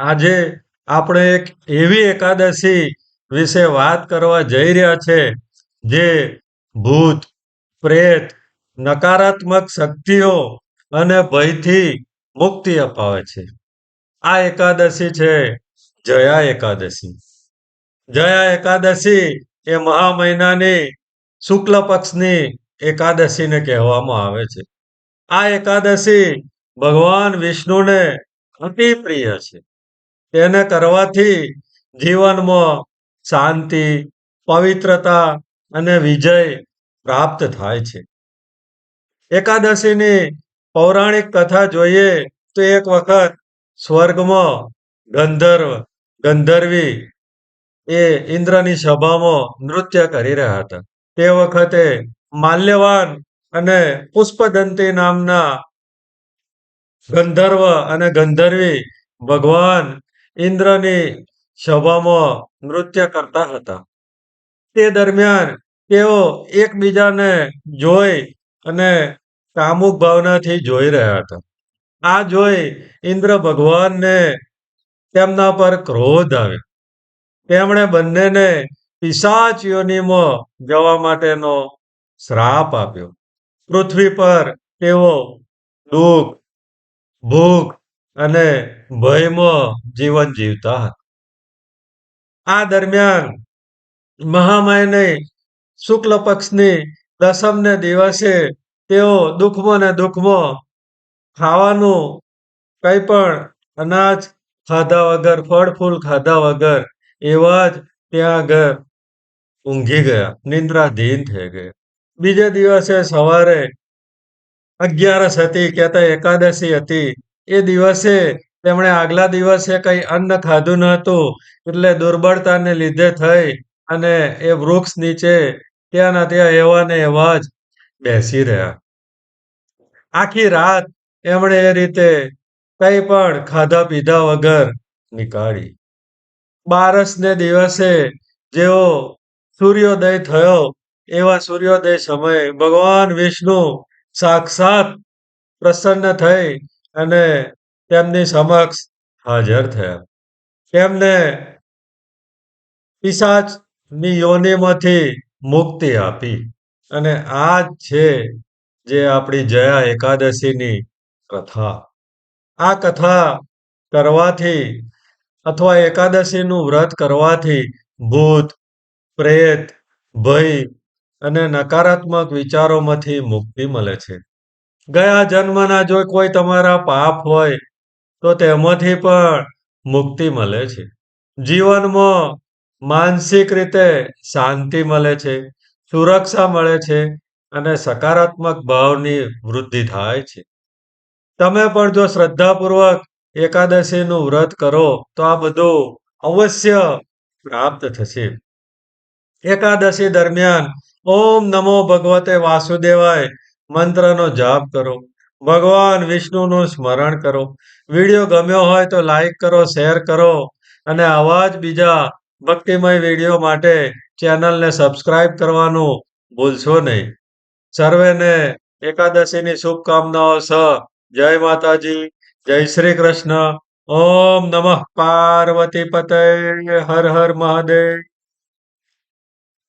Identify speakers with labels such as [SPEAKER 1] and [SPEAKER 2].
[SPEAKER 1] આજે આપણે એક એવી એકાદશી વિશે વાત કરવા જઈ રહ્યા છે જે ભૂત, પ્રેત, નકારાત્મક શક્તિઓ અને ભયથી મુક્તિ અપાવે છે. આ એકાદશી છે જયા એકાદશી. જયા એકાદશી એ મહા મહિનાની શુક્લ પક્ષની એકાદશીને કહેવામાં આવે છે. આ એકાદશી ભગવાન વિષ્ણુને અતિ પ્રિય છે. તેને કરવાથી જીવનમાં શાંતિ, પવિત્રતા અને વિજય પ્રાપ્ત થાય છે. એકાદશીની પૌરાણિક કથા જોઈએ તો એક વખત સ્વર્ગમાં ગંધર્વ, ગંધર્વી એ ઇન્દ્રની સભામાં નૃત્ય કરી રહ્યા હતા. તે વખતે માલ્યવાન અને પુષ્પદંતી નામના ગંધર્વ અને ગંધર્વી ભગવાન ઇન્દ્રની સભામાં નૃત્ય કરતા હતા. તે દરમિયાન તેઓ એકબીજાને જોઈ અને કામુક ભાવનાથી જોઈ રહ્યા હતા. આ જોઈ ઇન્દ્ર ભગવાનને તેમના પર ક્રોધ આવ્યો. તેમણે બંનેને પિશાચ યોનિમાં જવા માટેનો શ્રાપ આપ્યો. પૃથ્વી પર તેઓ દુઃખ, ભૂખ અને ભયમાં જીવન જીવતા હતા. આ દરમિયાન મહામયની શુક્લ પક્ષની દસમને દિવસે તેઓ દુઃખમાં ને દુઃખમાં ખાવાનું કંઈ પણ અનાજ ખાધા વગર ફળ ફૂલ ખાધા વગર એવા જ ત્યાં આગળ ઊંઘી ગયા. નિંદ્રાધીન થઈ ગયા. બીજે દિવસે સવારે અગિયારસ હતી, કહેતા એકાદશી હતી. એ દિવસે તેમણે આગલા દિવસે કંઈ અન્ન ખાધું ન હતું, એટલે દુર્બળતાને લીધે થઈ અને એ વૃક્ષ નીચે ત્યાંના ત્યાં એવા ને એવા જ બેસી રહ્યા. આખી રાત એમણે એ રીતે કંઈ પણ ખાધા પીધા વગર નીકાળી. બારસને દિવસે જેવો સૂર્યોદય થયો, એવા સૂર્યોદય સમયે ભગવાન વિષ્ણુ સાક્ષાત પ્રસન્ન થઈ અને તેમની સમક્ષ હાજર થયા. તેમને પિશાચની યોનિમાંથી મુક્તિ આપી. અને આ છે જે આપણી જયા એકાદશીની કથા. આ કથા કરવાથી અથવા એકાદશીનું વ્રત કરવાથી ભૂત, પ્રેત, ભય અને નકારાત્મક વિચારોમાંથી મુક્તિ મળે છે. ગયા જન્મના જો કોઈ તમારા પાપ હોય, તો તેમાંથી પણ મુક્તિ મળે છે. જીવનમાં માનસિક રીતે શાંતિ મળે છે, સુરક્ષા મળે છે અને સકારાત્મક ભાવની વૃદ્ધિ થાય છે. તમે પણ જો શ્રદ્ધાપૂર્વક એકાદશીનું વ્રત કરો, તો આ બધું અવશ્ય પ્રાપ્ત થશે. એકાદશી દરમિયાન ઓમ નમો ભગવતે વાસુદેવાય મંત્રનો જાપ કરો, ભગવાન વિષ્ણુનું સ્મરણ કરો. વીડિયો ગમ્યો હોય તો લાઈક કરો, શેર કરો અને આવા જ બીજા ભક્તિમય વીડિયો માટે ચેનલને સબસ્ક્રાઈબ કરવાનું ભૂલશો નહીં. સર્વેને એકાદશીની શુભકામનાઓ સ. જય માતાજી, જય શ્રી કૃષ્ણ. ઓમ નમઃ પાર્વતી પતય, હર હર મહાદેવ.